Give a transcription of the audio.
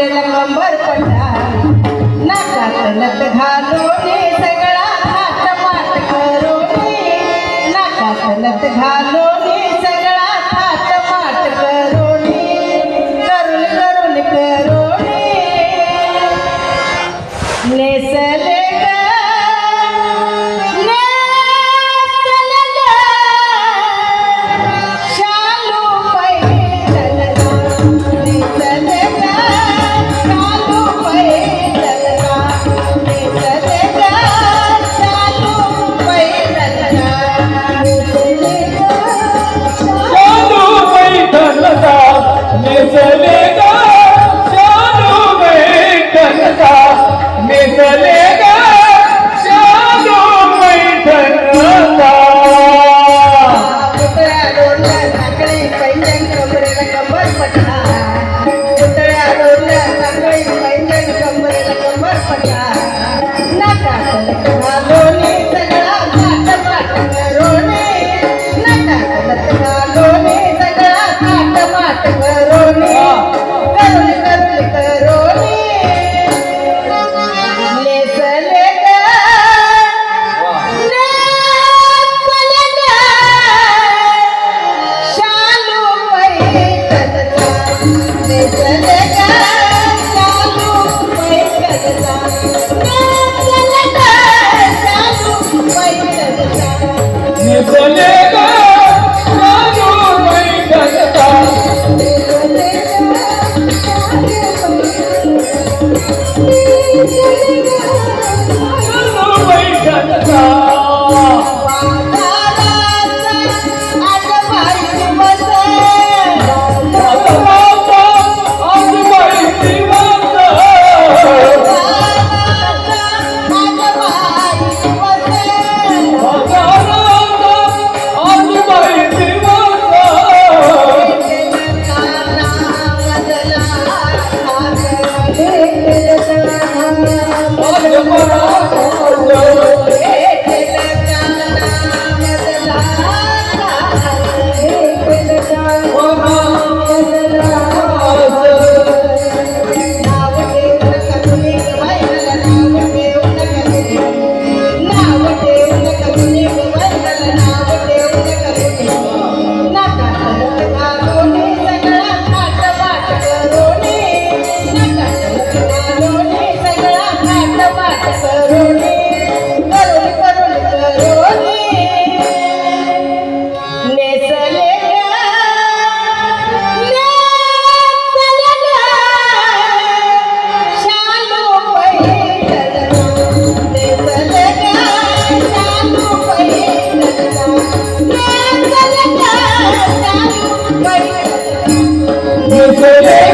पडला कंबर पडला नाकात लत घालोने सगळा हात मात करोने नाकात लत सगळा हात मात करोने करून करून करोने 와. Jesus